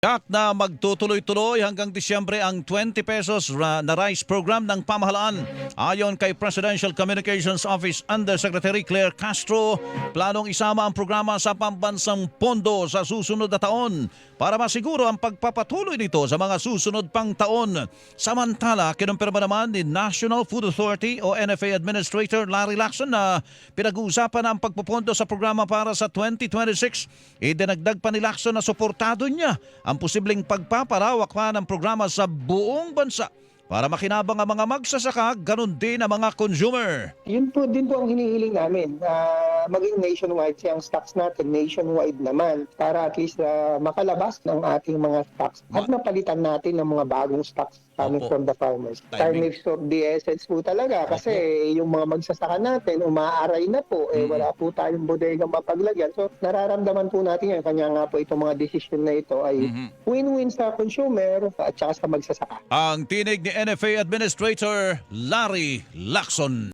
Yak na magtutuloy-tuloy hanggang Disyembre ang 20 pesos na rice program ng pamahalaan. Ayon kay Presidential Communications Office Undersecretary Claire Castro, planong isama ang programa sa pambansang pondo sa susunod na taon para masiguro ang pagpapatuloy nito sa mga susunod pang taon. Samantala, kinumpirma naman ni National Food Authority o NFA Administrator Larry Lacson na pinag-uusapan ang pagpupondo sa programa para sa 2026. Idinagdag pa ni Lacson na suportado niya ang posibleng pagpaparawak pa ng programa sa buong bansa para makinabang ang mga magsasaka, ganun din ang mga consumer. Yun po din po ang hinihiling namin. Maging nationwide siyang stocks natin, nationwide naman, para at least ah, makalabas ng ating mga stocks at mapalitan natin ng mga bagong stocks coming Opo. from the farmers. Timing. Time of the essence po talaga kasi yung mga magsasaka natin, umaaray na po, eh, Mhm. wala po tayong bodega mapaglagyan. So nararamdaman po natin yan. Kanya nga po itong mga decision na ito ay Mhm. win-win sa consumer at saka sa magsasaka. Ang tinig ni NFA Administrator Larry Lacson.